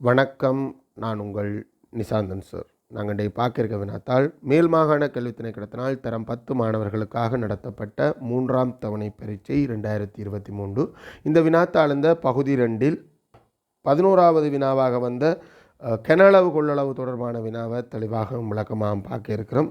வணக்கம். நான் உங்கள் நிசாந்தன் சார் நாங்கள் இன்றைய பார்க்கிருக்க வினாத்தால் மேல் மாகாண கல்வித் திணைக்களத்தினால் தரம் பத்து மாணவர்களுக்காக நடத்தப்பட்ட மூன்றாம் தவணை பரீட்சை ரெண்டாயிரத்தி இருபத்தி மூன்று. இந்த வினாத்தாள் இந்த பகுதி ரெண்டில் பதினோராவது வினாவாக வந்த கனளவு கெனளவு கொள்ளளவு தொடர்பான வினாவை தெளிவாக விளக்கமாக பார்க்க இருக்கிறோம்.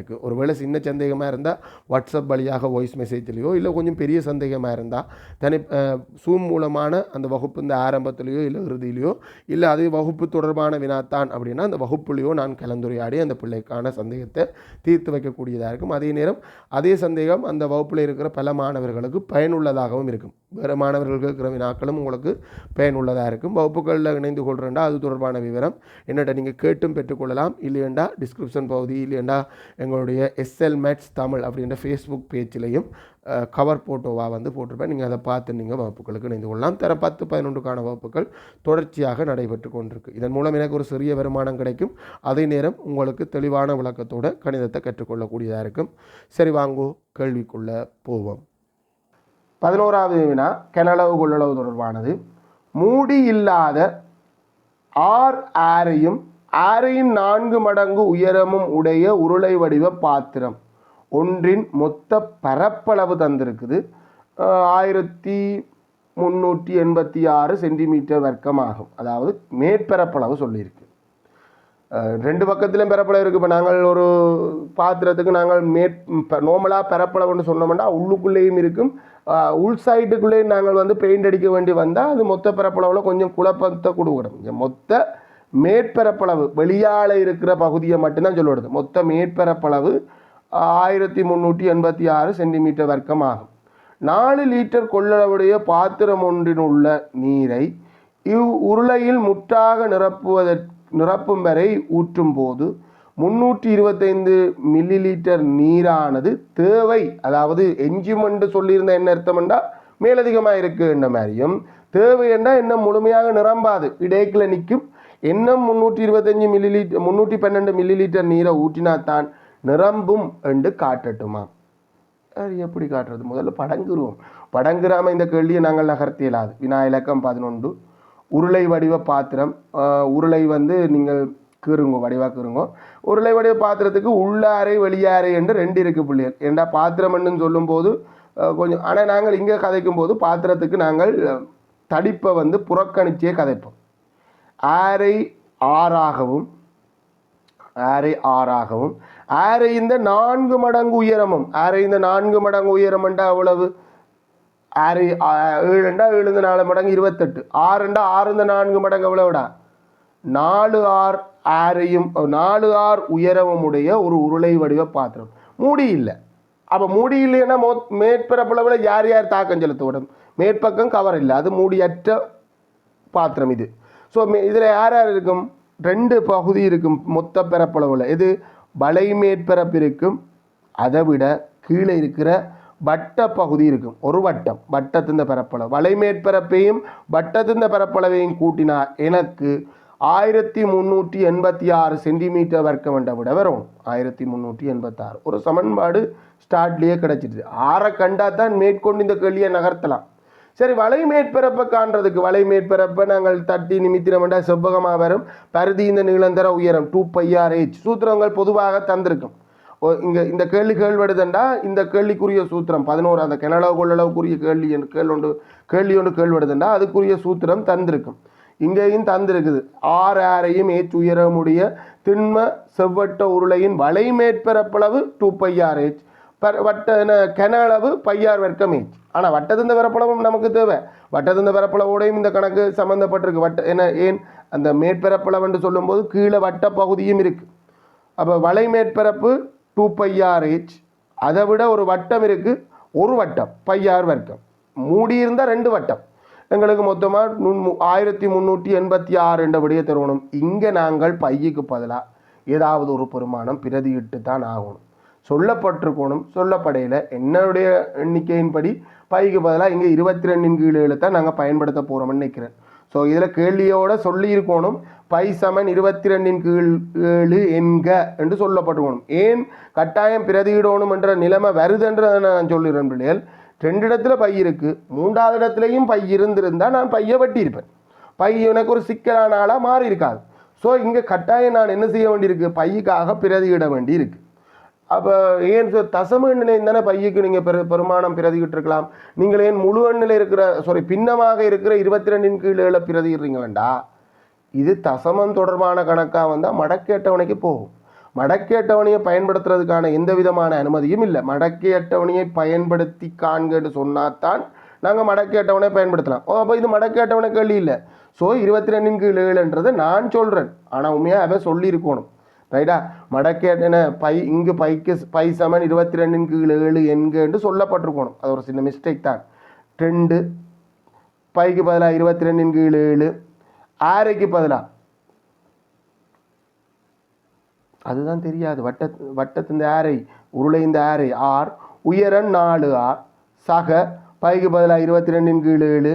இருக்குது ஒருவேளை சின்ன சந்தேகமாக இருந்தால் வாட்ஸ்அப் வழியாக வாய்ஸ் மெசேஜ்லேயோ இல்லை கொஞ்சம் பெரிய சந்தேகமாக இருந்தால் தனி சூம் மூலமான அந்த வகுப்பு இந்த ஆரம்பத்திலேயோ இல்லை இறுதியிலையோ இல்லை அது வகுப்பு தொடர்பான வினாத்தான் அப்படின்னா அந்த வகுப்புலேயோ நான் கலந்துரையாடி அந்த பிள்ளைக்கான சந்தேகத்தை தீர்த்து வைக்கக்கூடியதாக இருக்கும். அதே நேரம் அதே சந்தேகம் அந்த வகுப்பில் இருக்கிற பல மாணவர்களுக்கு பயனுள்ளதாகவும் இருக்கும். வேறு மாணவர்களுக்கு இருக்கிற வினாக்களும் உங்களுக்கு பயனுள்ளதாக இருக்கும். வகுப்புகளில் இணைந்து கொள்கிறேன்டா அது தொடர்பான விவரம் என்னட்ட நீங்கள் கேட்டும் பெற்றுக்கொள்ளலாம். இல்லையண்டா டிஸ்கிரிப்ஷன் பகுதி இல்லையண்டா எங்களுடைய எஸ்எல் மேட்ஸ் தமிழ் அப்படின்ற ஃபேஸ்புக் பேஜ்லேயும் கவர் ஃபோட்டோவாக வந்து போட்டிருப்பேன். நீங்கள் அதை பார்த்து நீங்கள் வகுப்புகளுக்கு இணைந்து கொள்ளலாம். தர பத்து பதினொன்றுக்கான வகுப்புகள் தொடர்ச்சியாக நடைபெற்று கொண்டிருக்கு. இதன் மூலம் எனக்கு ஒரு சிறிய வருமானம் கிடைக்கும். அதே நேரம் உங்களுக்கு தெளிவான விளக்கத்தோடு கணிதத்தை கற்றுக்கொள்ளக்கூடியதாக இருக்கும். சரி வாங்கோ கேள்விக்குள்ளே போவோம். பதினோராவது வினா கனளவு கொள்ளளவு தொடர்பானது. மூடி இல்லாத ஆர் ஆரையும் ஆறையின் நான்கு மடங்கு உயரமும் உடைய உருளை வடிவ பாத்திரம். ஒன்றின் மொத்த பரப்பளவு தந்திருக்குது. ஆயிரத்தி முந்நூற்றி எண்பத்தி ஆறு சென்டிமீட்டர் வர்க்கமாகும். அதாவது மேற்பரப்பளவு சொல்லியிருக்கு. ரெண்டு பக்கத்துலையும் பரப்பளவு இருக்குது இப்போ நாங்கள் ஒரு பாத்திரத்துக்கு நாங்கள் மேற் நார்மலாக பரப்பளவுன்னு சொன்னோம்னா உள்ளுக்குள்ளேயும் இருக்கும். உள் சைட்டுக்குள்ளேயும் நாங்கள் வந்து பெயிண்ட் அடிக்க வேண்டி வந்தால் அது மொத்த பரப்பளவில் கொஞ்சம் குழப்பத்தை கொடுக்கணும். மொத்த மேற்பரப்பளவு வெளியால் இருக்கிற பகுதியை மட்டும்தான் சொல்லுவது மொத்த மேற்பரப்பளவு ஆயிரத்தி முந்நூற்றி எண்பத்தி ஆறு சென்டிமீட்டர் வர்க்கம் ஆகும் நாலு லிட்டர் கொள்ளளவுடைய பாத்திரம் ஒன்றில் உள்ள நீரை இவ் உருளையில் முற்றாக நிரப்புவதற்கு நிரப்பும் வரை ஊற்றும் போது முன்னூற்றி இருபத்தைந்து மில்லி லிட்டர் நீரானது தேவை. அதாவது எஞ்சுமென்று சொல்லியிருந்த என்ன அர்த்தம்ண்டா மேலதிகமாக இருக்குன்ற மாதிரியும் தேவை என்றால் என்ன முழுமையாக நிரம்பாது. இடைக்கில் நிற்கும். இன்னும் முந்நூற்றி இருபத்தஞ்சி மில்லி முன்னூற்றி முந்நூற்றி பன்னெண்டு மில்லி லீட்டர் நீரை ஊற்றினா தான் நிரம்பும் என்று காட்டட்டுமா? அது எப்படி காட்டுறது? முதல்ல படங்குருவோம். படங்குறாமல் இந்த கேள்வியை நாங்கள் நகர்த்தி இயலாது. வினா இலக்கம் பதினொன்று. உருளை வடிவ பாத்திரம் உருளை வந்து நீங்கள் கீறுங்கோ வடிவாக கீறுங்கோ. உருளை வடிவ பாத்திரத்துக்கு உள்ளாரை வெளியாரை என்று ரெண்டு இருக்குது பிள்ளைகள். ஏண்டா பாத்திரம்னு சொல்லும்போது கொஞ்சம் ஆனால் நாங்கள் இங்கே கதைக்கும் போது பாத்திரத்துக்கு நாங்கள் தடிப்பை வந்து புறக்கணிச்சே கதைப்போம். ஆரை ஆறாகவும் ஆரை ஆறாகவும் ஆரை இந்த நான்கு மடங்கு உயரமும் ஆரை இந்த நான்கு மடங்கு உயரம்ண்டா அவ்வளவு ஆறு ஏழுண்டா ஏழு இந்த நாலு மடங்கு இருபத்தெட்டு. ஆறுண்டா ஆறு இந்த நான்கு மடங்கு எவ்வளவுடா? நாலு ஆர் ஆரையும் நாலு ஆர் உயரமும் உடைய ஒரு உருளை வடிவ பாத்திரம். மூடி இல்லை. அப்போ மூடி இல்லைன்னா மோ மேற்பரப்பளவில் யார் யார் தாக்கம் செலுத்த விடும் மேற்பக்கம் கவர் இல்லை. அது மூடியற்ற பாத்திரம் இது. ஸோ இதில் யார் யார் இருக்கும்? ரெண்டு பகுதி இருக்கும் மொத்த பரப்பளவில் இது வலை மேற்பரப்பு இருக்கும் அதை விட கீழே இருக்கிற வட்ட பகுதி இருக்கும். ஒரு வட்டம் வட்டத்தின் பரப்பளவு வலை மேற்பரப்பையும் வட்டத்தின் பரப்பளவையும் கூட்டினா எனக்கு ஆயிரத்தி முந்நூற்றி எண்பத்தி ஆறு சென்டிமீட்டர் வர்க்கம் என்ற விட வரும். ஆயிரத்தி முந்நூற்றி எண்பத்தாறு ஒரு சமன்பாடு ஸ்டார்ட்லேயே கிடச்சிடுது ஆறை கண்டா தான் மேற்கொண்டு இந்த கேள்வியை நகர்த்தலாம். சரி வலை மேற்பரப்பை காண்றதுக்கு வலை மேற்பரப்பை நாங்கள் தட்டி நிமித்திரமண்டா செவ்வகமாக வரும். பருதி இந்த நீளந்தர உயரம் டூ பையார் ஹெச் சூத்திரங்கள் பொதுவாக தந்திருக்கும். ஓ இங்கே இந்த கேள்வி கேள்வெடுதண்டா இந்த கேள்விக்குரிய சூத்திரம். பதினோரு அந்த கிணளவு கொள்ளளவுக்குரிய கேள்வி என்று கேள்வி ஒன்று கேள்வி ஒன்று கேள்வெடுதண்டா அதுக்குரிய சூத்திரம் தந்திருக்கும். இங்கேயும் தந்திருக்குது. ஆறு ஆறையும் ஏச் உயரமுடைய திண்ம செவ்வட்ட உருளையின் வலை மேற்பரப்பளவு டூ பையார் ஹெச் பர் வட்ட என்ன கன அளவு பையார் வர்க்கம் ஈச் ஆனால் வட்டத்திந்த பரப்பளவும் நமக்கு தேவை. வட்டத்திந்த பரப்பளவோடையும் இந்த கணக்கு சம்மந்தப்பட்டிருக்கு வட்ட என்ன ஏன்? அந்த மேற்பரப்பளவு என்று சொல்லும்போது கீழே வட்ட பகுதியும் இருக்குது அப்போ வலை மேற்பரப்பு டூ பையார் ஈச் அதை விட ஒரு வட்டம் இருக்குது ஒரு வட்டம் பையார் வர்க்கம். மூடி இருந்தால் ரெண்டு வட்டம். எங்களுக்கு மொத்தமாக ஆயிரத்தி முந்நூற்றி எண்பத்தி ஆறு என்ற விடையை தருவணும் இங்கே நாங்கள் பையுக்கு பதிலாக ஏதாவது ஒரு பெருமானம் பிரதியிட்டு தான் ஆகணும். சொல்லப்பட்டிருக்கணும் சொல்லப்படையில். என்னுடைய எண்ணிக்கையின்படி பைக்கு பதிலாக இங்கே இருபத்தி ரெண்டின் கீழே தான் நாங்கள் பயன்படுத்த போகிறோம்னு நினைக்கிறேன். ஸோ இதில் கேள்வியோட சொல்லியிருக்கணும். பை சமன் இருபத்தி ரெண்டின் கீழ் ஏழு என்க என்று சொல்லப்பட்டுக்கணும் ஏன் கட்டாயம் பிரதியிடணும் என்ற நிலைமை வருதுன்றதை நான் சொல்லிடுறேன் பிள்ளைகள். ரெண்டு இடத்துல பை இருக்குது மூன்றாவது இடத்துலையும் பை இருந்திருந்தால் நான் பையை வெட்டியிருப்பேன். பை எனக்கு ஒரு சிக்கலான ஆளாக மாறி இருக்காது ஸோ இங்கே கட்டாயம் நான் என்ன செய்ய வேண்டியிருக்கு? பையுக்காக பிரதியிட வேண்டி இருக்கு அப்போ ஏன் சார் தசம எண்ணிலையும் தானே பையுக்கு நீங்கள் பெரு பெருமானம் பிரதிகிட்டிருக்கலாம் நீங்கள் ஏன் முழு எண்ணில் இருக்கிற சாரி பின்னமாக இருக்கிற இருபத்தி ரெண்டின் கீழே பிரதிடுறீங்க வேண்டா இது தசமம் தொடர்பான கணக்காக வந்தால் மடக்கை அட்டவணைக்கு போகும். மடக்கி அட்டவணையை பயன்படுத்துறதுக்கான எந்த விதமான அனுமதியும் இல்லை. மடக்கி அட்டவணையை பயன்படுத்தி காண்கன்னு சொன்னாதான் நாங்கள் மடக்கி அட்டவணையை பயன்படுத்தலாம். ஓ அப்போ இது மடக்கி அட்டவணை கேள்வி இல்லை. ஸோ இருபத்தி ரெண்டின் கீழ் ஏழுன்றதை நான் சொல்கிறேன் ஆனால் உண்மையாக அதை சொல்லியிருக்கணும். ரைட்டா? மடக்கை என்ன பை இங்கு பைக்கு பை சமன் இருபத்தி ரெண்டின் கீழ் ஏழு என்கன்னு சொல்லப்பட்டிருக்கணும். அது ஒரு சின்ன மிஸ்டேக் தான். ரெண்டு பைக்கு பதிலாக இருபத்தி ரெண்டின் கீழ் ஏழு. ஆரைக்கு பதிலாக அதுதான் தெரியாது. வட்ட வட்டத்தின் ஆரை உருளை இந்த ஆரை. ஆர் உயரம் நாலு ஆர். சக பைக்கு பதிலாக இருபத்தி ரெண்டின் கீழ் ஏழு.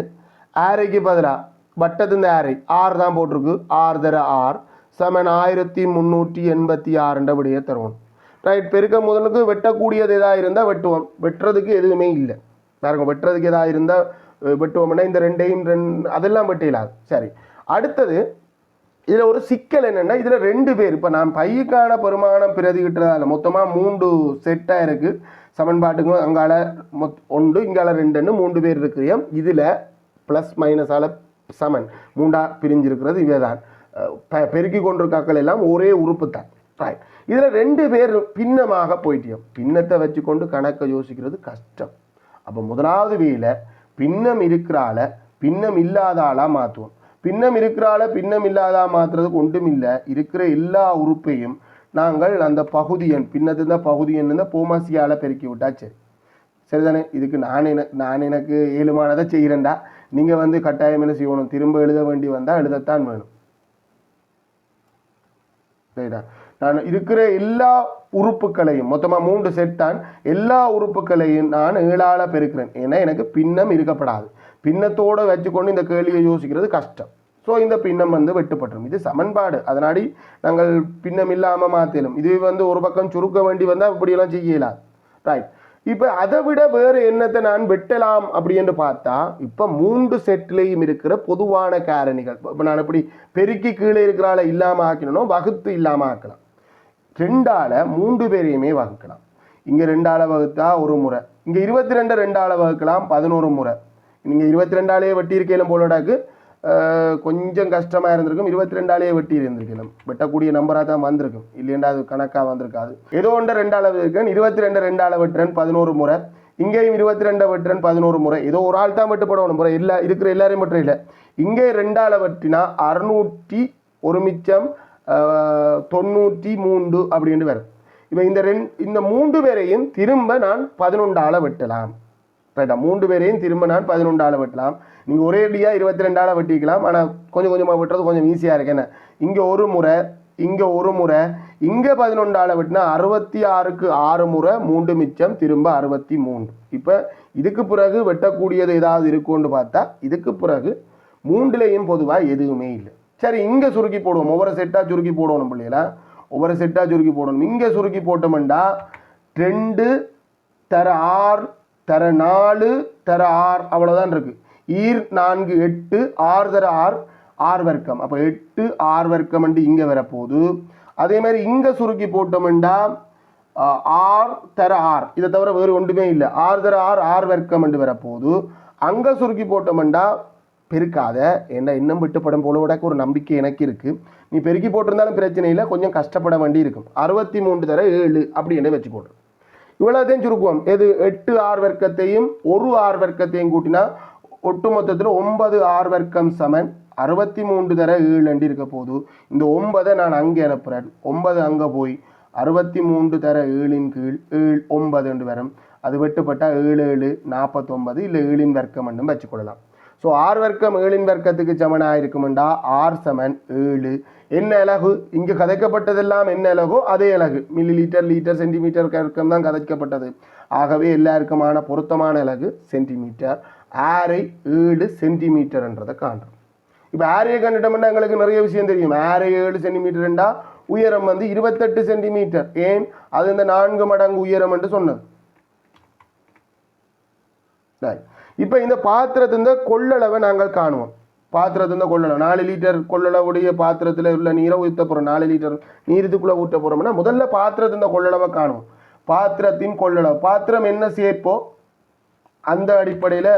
ஆரைக்கு பதிலாக வட்டத்தின் ஆரை ஆர் தான் போட்டிருக்கு. ஆர் தர ஆர். சமன் ஆயிரத்தி முந்நூற்றி எண்பத்தி ஆறுன்ற விடையை தருவோம். ரைட் பெருக்க முதலுக்கு வெட்டக்கூடியது எதாக இருந்தால் வெட்டுவோம். வெட்டுறதுக்கு எதுவுமே இல்லை. பாருங்க வெட்டுறதுக்கு எதாக இருந்தால் வெட்டுவோம்னா இந்த ரெண்டையும் ரெண்டு அதெல்லாம் வெட்டிடலாது சரி அடுத்தது இதில் ஒரு சிக்கல் என்னென்னா இதில் ரெண்டு பேர் இப்போ நான் பையுக்கான பெருமானம் பிரதிகிட்டுறதால மொத்தமாக மூன்று செட்டாக இருக்குது சமன்பாட்டுக்கும் அங்கால மொத் ஒன்று இங்கால ரெண்டுன்னு மூன்று பேர் இருக்கிறியம் இதில் ப்ளஸ் மைனஸால் சமன். மூண்டா பிரிஞ்சிருக்கிறது இவே தான் பெருக்கி கொண்டிருக்காக்கள் எல்லாம் ஒரே உறுப்பு தான் ரைட் இதில் ரெண்டு பேர் பின்னமாக போயிட்டியோம் பின்னத்தை வச்சுக்கொண்டு கணக்கை யோசிக்கிறது கஷ்டம். அப்போ முதலாவது வேலை பின்னம் இருக்கிறால பின்னம் இல்லாத ஆளாக மாற்றுவோம் பின்னம் இருக்கிறால பின்னம் இல்லாதா மாற்றுறதுக்கு ஒன்றும் இல்லை. இருக்கிற எல்லா உறுப்பையும் நாங்கள் அந்த பகுதியன் பின்னத்து பின்னத்திருந்த பகுதியன் இருந்தால் இந்த போமாசியால் பெருக்கி விட்டா சரி. சரிதானே? இதுக்கு நான் என நான் எனக்கு ஏழுமானதை செய்கிறேன்டா நீங்கள் வந்து கட்டாயம் என்ன செய்யணும்? திரும்ப எழுத வேண்டி வந்தால் எழுதத்தான் வேணும். ரைட்டா நான் இருக்கிற எல்லா உறுப்புகளையும் மொத்தமாக மூன்று செட் தான் எல்லா உறுப்புகளையும் நான் ஏழால் பெருக்கிறேன். ஏன்னா எனக்கு பின்னம் இருக்கப்படாது. பின்னத்தோடு வச்சுக்கொண்டு இந்த கேள்வியை யோசிக்கிறது கஷ்டம். ஸோ இந்த பின்னம் வந்து வெட்டுப்பட்டுரும். இது சமன்பாடு. அதனாடி நாங்கள் பின்னம் இல்லாமல் மாற்றிடும் இது வந்து ஒரு பக்கம் சுருக்க வேண்டி வந்தால் இப்படியெல்லாம் செய்யலாம் ரைட் இப்போ அதை விட வேறு என்னத்தை நான் வெட்டலாம் அப்படின்னு பார்த்தா இப்போ மூன்று செட்லேயும் இருக்கிற பொதுவான காரணிகள். இப்போ நான் எப்படி பெருக்கி கீழே இருக்கிறால இல்லாமல் ஆக்கணும் வகுத்து இல்லாமல் ஆக்கலாம். ரெண்டால மூன்று பேரையுமே வகுக்கலாம். இங்கே ரெண்டால வகுத்தா ஒரு முறை. இங்கே இருபத்தி ரெண்டு ரெண்டால வகுக்கலாம் பதினோரு முறை. நீங்கள் இருபத்தி ரெண்டாலேயே வெட்டி போலடாக்கு. கொஞ்சம் கஷ்டமாக இருந்திருக்கும். இருபத்தி ரெண்டாலேயே வெட்டி இருந்திருக்கலாம் வெட்டக்கூடிய நம்பராக தான் வந்திருக்கும். இல்லைண்டா அது கணக்காக வந்திருக்காது. ஏதோ ஒன்று ரெண்டால இருக்கேன் இருபத்தி ரெண்டு ரெண்டால வெட்டுறேன். பதினோரு முறை. இங்கேயும் இருபத்தி ரெண்டை வெட்டுறேன். பதினோரு முறை. ஏதோ ஒரு ஆள் தான் வெட்டுப்படணும் முறை இல்லை. இருக்கிற எல்லாரையும் வெட்டுற இல்லை. இங்கே ரெண்டால வெட்டினா அறுநூற்றி ஒரு மிச்சம் தொண்ணூற்றி மூன்று அப்படின்னு வரும். இப்போ இந்த ரெண் இந்த மூன்று பேரையும் திரும்ப நான் பதினொன்றால் வெட்டலாம். ரைட்டா மூன்று பேரையும் திரும்ப நான் பதினொன்றால் வெட்டலாம். நீங்கள் ஒரே அடியாக இருபத்தி ரெண்டால் வெட்டிக்கலாம். ஆனால் கொஞ்சம் கொஞ்சமாக வெட்டுறது கொஞ்சம் ஈஸியாக இருக்கு. என்ன? இங்கே ஒரு முறை இங்கே ஒரு முறை இங்கே பதினொன்றால் வெட்டினா அறுபத்தி ஆறுக்கு ஆறு முறை மூன்று மிச்சம் திரும்ப அறுபத்தி மூன்று இப்போ இதுக்கு பிறகு வெட்டக்கூடியது ஏதாவது இருக்கும்னு பார்த்தா இதுக்கு பிறகு மூன்றுலேயும் பொதுவாக எதுவுமே இல்லை. சரி இங்கே சுருக்கி போடுவோம். ஒவ்வொரு செட்டாக சுருக்கி போடணும் பிள்ளைகளா? ஒவ்வொரு செட்டாக சுருக்கி போடணும். இங்கே சுருக்கி போட்டோம்டா ரெண்டு தர ஆறு தர நாலு தர ஆர் அவ்வளோதான் இருக்கு. ஈர் நான்கு எட்டு ஆறு தர ஆர் ஆர் வர்க்கம். அப்போ எட்டு ஆர் வர்க்கம் இங்கே வரப்போகுது. அதே மாதிரி இங்கே சுருக்கி போட்டோம்டா ஆர் தர ஆர். இதை தவிர வேறு ஒன்றுமே இல்லை. ஆறு தர ஆர் ஆர் வர்க்கம் வரப்போகுது. அங்கே சுருக்கி போட்டோம்டா பெருக்காத. என்ன இன்னும் விட்டுப்படும் போல ஒரு நம்பிக்கை எனக்கு இருக்குது நீ பெருக்கி போட்டிருந்தாலும் பிரச்சனை இல்லை. கொஞ்சம் கஷ்டப்பட வேண்டி இருக்கும் அறுபத்தி மூன்று தர ஏழு அப்படி என்ன வச்சு போட்டுரு இவ்வளோத்தையும் சுருக்குவோம். எது? எட்டு ஆறு வர்க்கத்தையும் ஒரு ஆறு வர்க்கத்தையும் கூட்டினா ஒட்டு மொத்தத்தில் ஒன்பது ஆறு வர்க்கம் சமன். அறுபத்தி மூன்று தர ஏழு அண்டி இருக்க போது இந்த ஒன்பதை நான் அங்கே அனுப்புகிறேன் ஒன்பது அங்கே போய் அறுபத்தி மூன்று தர ஏழின் கீழ் ஏழு ஒன்பது என்று வரும். அது வெட்டுப்பட்டால் ஏழு ஏழு நாற்பத்தொன்பது இல்லை ஏழின் வர்க்கம் என்றும் வச்சுக்கொள்ளலாம். ஸோ ஆறு வர்க்கம் ஏழின் வர்க்கத்துக்கு சமனாக இருக்குமெண்டா ஆர் சமன் ஏழு என்ன அழகு இங்கே கதைக்கப்பட்டதெல்லாம் என்ன அழகோ அதே அழகு மில்லி லீட்டர் லீட்டர் சென்டிமீட்டர் வர்க்கம் தான் கதைக்கப்பட்டது. ஆகவே எல்லாருக்குமான பொருத்தமான அழகு சென்டிமீட்டர் ஆரை ஏழு சென்டிமீட்டர்ன்றதை காண்றோம். இப்போ ஆரையை கண்டுட்டோம்னா எங்களுக்கு நிறைய விஷயம் தெரியும். ஆரை ஏழு சென்டிமீட்டர்ண்டா உயரம் வந்து இருபத்தெட்டு சென்டிமீட்டர் ஏன்? அது இந்த நான்கு மடங்கு உயரம் என்று சொன்னது. இப்போ இந்த பாத்திரத்தின் கொள்ளளவை நாங்கள் காணுவோம். பாத்திரத்தை தான் கொள்ளளவு நாலு லிட்டர் கொள்ளளவுடைய பாத்திரத்தில் உள்ள நீரை ஊற்ற போகிறோம் நாலு லிட்டர் நீர் இதுக்குள்ளே ஊற்ற போகிறோம்னா முதல்ல பாத்திரத்தை தான் கொள்ளளவை காணும். பாத்திரத்தின் கொள்ளளவு. பாத்திரம் என்ன சேர்ப்போ? அந்த அடிப்படையில்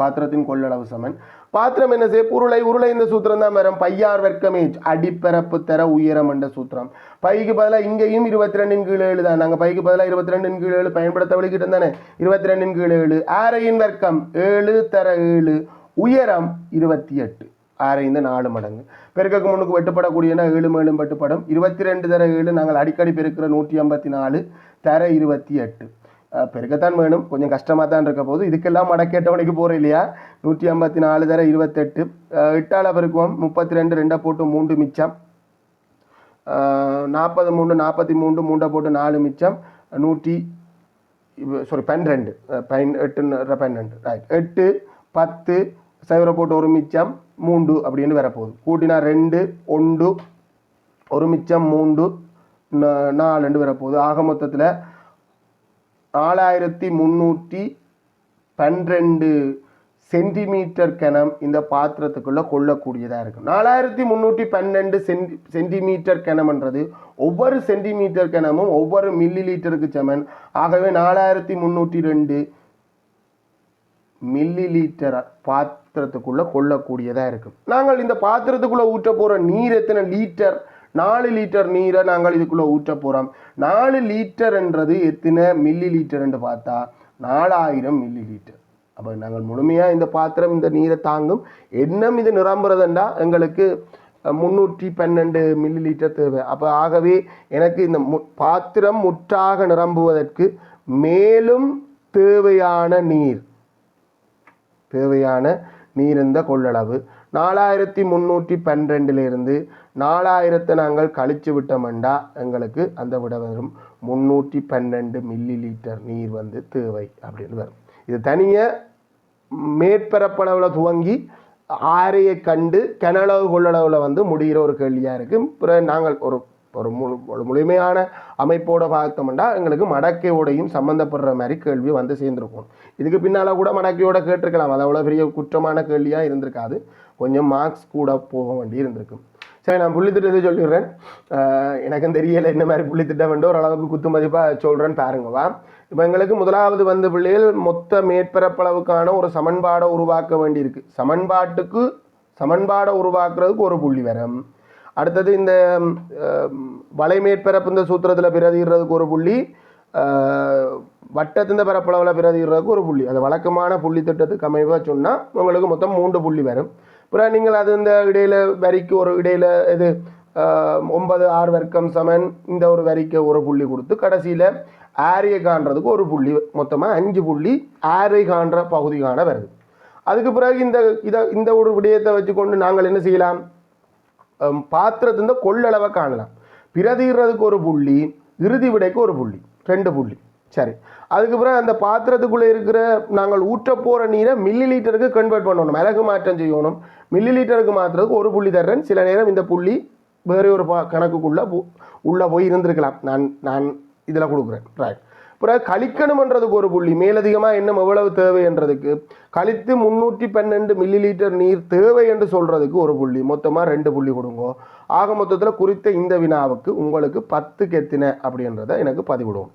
பாத்திரத்தின் கொள்ளளவு சமன். பாத்திரம் என்ன செய்ய உருளை. உருளை இந்த சூத்திரம் தான் வரும். பையார் வர்க்கமேஜ் அடிப்பரப்பு தர உயரம் என்ற சூத்திரம். பைக்கு பதிலாக இங்கேயும் இருபத்தி ரெண்டின் கீழ் ஏழு தான். நாங்கள் பைக்கு பதிலாக இருபத்தி ரெண்டின் கீழ் ஏழு பயன்படுத்த வழிகிட்டு தானே? இருபத்தி ரெண்டின் கீழ் ஏழு. ஆரையின் வர்க்கம் ஏழு தர ஏழு. உயரம் இருபத்தி எட்டு. ஆறைந்து நாலு மடங்கு. பெருக்கக்கு முன்னுக்கு வெட்டுப்படக்கூடியன ஏழு மேலும் வெட்டுப்படும். இருபத்தி ரெண்டு தர ஏழு நாங்கள் அடிக்கடி பெருக்கிற நூற்றி ஐம்பத்தி நாலு தர இருபத்தி எட்டு. பெருக்கத்தான் வேணும். கொஞ்சம் கஷ்டமாக தான் இருக்க போது இதுக்கெல்லாம் மடக்கேட்டவனுக்கு போகிறோம் இல்லையா? நூற்றி ஐம்பத்தி நாலு தர இருபத்தெட்டு அஹ் எட்டால பெருக்குவோம். முப்பத்தி ரெண்டு ரெண்டை போட்டு மூன்று மிச்சம். நாற்பது மூணு நாற்பத்தி மூன்று மூண்டை போட்டு நாலு மிச்சம். நூற்றி சாரி பன்னிரெண்டு. பன் எட்டு பன்னெண்டு ரைட் எட்டு பத்து சைவர போட்டு ஒரு மிச்சம் மூண்டு அப்படின்னு வரப்போகுது. கூட்டினா ரெண்டு ஒன்று ஒரு மிச்சம் மூண்டு நாலுண்டு வரப்போகுது. ஆக மொத்தத்தில் நாலாயிரத்தி முந்நூற்றி பன்னிரெண்டு சென்டிமீட்டர் கிணம் இந்த பாத்திரத்துக்குள்ளே கொள்ளக்கூடியதாக இருக்கும் நாலாயிரத்தி முந்நூற்றி பன்னெண்டு சென்டி சென்டிமீட்டர் கனம்ன்றது ஒவ்வொரு சென்டிமீட்டர் கிணமும் ஒவ்வொரு மில்லி லீட்டருக்கு சமன். ஆகவே நாலாயிரத்தி முந்நூற்றி ரெண்டு மில்லி பாத் பாத்திரத்துக்குள்ளே கொள்ளக்கூடியதாக இருக்கும் நாங்கள் இந்த பாத்திரத்துக்குள்ளே ஊற்ற போகிற நீர் எத்தனை லீட்டர் நாலு லிட்டர் நீரை நாங்கள் இதுக்குள்ளே ஊற்ற போகிறோம் நாலு லிட்டர்ன்றது எத்தனை மில்லி லிட்டர்ன்னு பார்த்தா நாலாயிரம் மில்லி லிட்டர் அப்போ நாங்கள் முழுமையாக இந்த பாத்திரம் இந்த நீரை தாங்கும் என்ன இது நிரம்புறதுண்டா? எங்களுக்கு முந்நூற்றி பன்னெண்டு மில்லி லிட்டர் தேவை. அப்போ ஆகவே எனக்கு இந்த மு பாத்திரம் முற்றாக நிரம்புவதற்கு மேலும் தேவையான நீர் தேவையான நீர்ந்த கொள்ளளவு. நாலாயிரத்தி முந்நூற்றி பன்னிரெண்டிலிருந்து நாலாயிரத்தை நாங்கள் கழிச்சு விட்டோம்டா எங்களுக்கு அந்த விட வரும். முந்நூற்றி பன்னெண்டு மில்லி லிட்டர் நீர் வந்து தேவை அப்படின்னு வரும். இது தனியாக மேற்பரப்பளவில் துவங்கி ஆறையை கண்டு கனளவு கொள்ளளவில் வந்து முடிகிற ஒரு கேள்வியாக இருக்குது பிறகு நாங்கள் ஒரு ஒரு முழு ஒரு முழுமையான அமைப்போட பார்த்தோம்னா எங்களுக்கு மடக்கையோடையும் சம்மந்தப்படுற மாதிரி கேள்வி வந்து சேர்ந்துருக்கும். இதுக்கு பின்னால் கூட மடக்கையோட கேட்டிருக்கலாம். அது அவ்வளோ பெரிய குற்றமான கேள்வியாக இருந்திருக்காது. கொஞ்சம் மார்க்ஸ் கூட போக வேண்டி இருந்திருக்கும் சரி நான் புள்ளித்திட்டத்தை சொல்லிடுறேன். எனக்கும் தெரியலை என்ன மாதிரி புள்ளித்திட்டம் வந்து ஓரளவுக்கு குத்து மதிப்பாக சொல்கிறேன்னு பாருங்கவா இப்போ எங்களுக்கு முதலாவது வந்த பிள்ளைகள் மொத்த மேற்பரப்பளவுக்கான ஒரு சமன்பாடை உருவாக்க வேண்டியிருக்கு. சமன்பாட்டுக்கு சமன்பாடை உருவாக்குறதுக்கு ஒரு புள்ளி வரும். அடுத்தது இந்த ம், வலை இந்த சூத்திரத்தில் பிரதிடுறதுக்கு ஒரு புள்ளி வட்டத்தின் பரப்பளவில் பிரதிடுறதுக்கு ஒரு புள்ளி. அது வழக்கமான புள்ளி திட்டத்துக்கு அமைவாக சொன்னால் உங்களுக்கு மொத்தம் மூன்று புள்ளி வரும். அப்புறம் நீங்கள் அது இந்த இடையில் வரிக்கு ஒரு இடையில் இது ஒன்பது ஆறு வர்க்கம் சமன் இந்த ஒரு வரிக்கு ஒரு புள்ளி கொடுத்து கடைசியில் ஆரியை காண்றதுக்கு ஒரு புள்ளி மொத்தமாக அஞ்சு புள்ளி ஆரை காண்ற பகுதி காண வருது. அதுக்கு பிறகு இந்த இதை இந்த ஒரு விடயத்தை வச்சுக்கொண்டு நாங்கள் என்ன செய்யலாம்? பாத்திரத்தின் கொள்ளளவை காணலாம். பிரதிகிறதுக்கு ஒரு புள்ளி இறுதி விடைக்கு ஒரு புள்ளி ரெண்டு புள்ளி. சரி. அதுக்கு பிறகு அந்த பாத்திரத்துக்குள்ளே இருக்கிற நாங்கள் ஊற்ற போகிற நீரை மில்லி லிட்டருக்கு கன்வெர்ட் பண்ணணும். அழகு மாற்றம் செய்யணும். மில்லி லிட்டருக்கு மாற்றுறதுக்கு ஒரு புள்ளி தர்றேன். சில நேரம் இந்த புள்ளி வேறு ஒரு பா கணக்குக்குள்ளே உள்ளே போய் இருந்திருக்கலாம். நான் நான் இதில் கொடுக்குறேன். ரைட் பிறகு கழிக்கணுமன்றதுக்கு ஒரு புள்ளி. மேலதிகமாக இன்னும் எவ்வளவு தேவை என்றதுக்கு கழித்து முந்நூற்றி பன்னெண்டு மில்லி லிட்டர் நீர் தேவை என்று சொல்கிறதுக்கு ஒரு புள்ளி. மொத்தமாக ரெண்டு புள்ளி கொடுங்க. ஆக மொத்தத்தில் குறித்த இந்த வினாவுக்கு உங்களுக்கு பத்து கெத்தின அப்படின்றத எனக்கு பதிவிடுவோம்.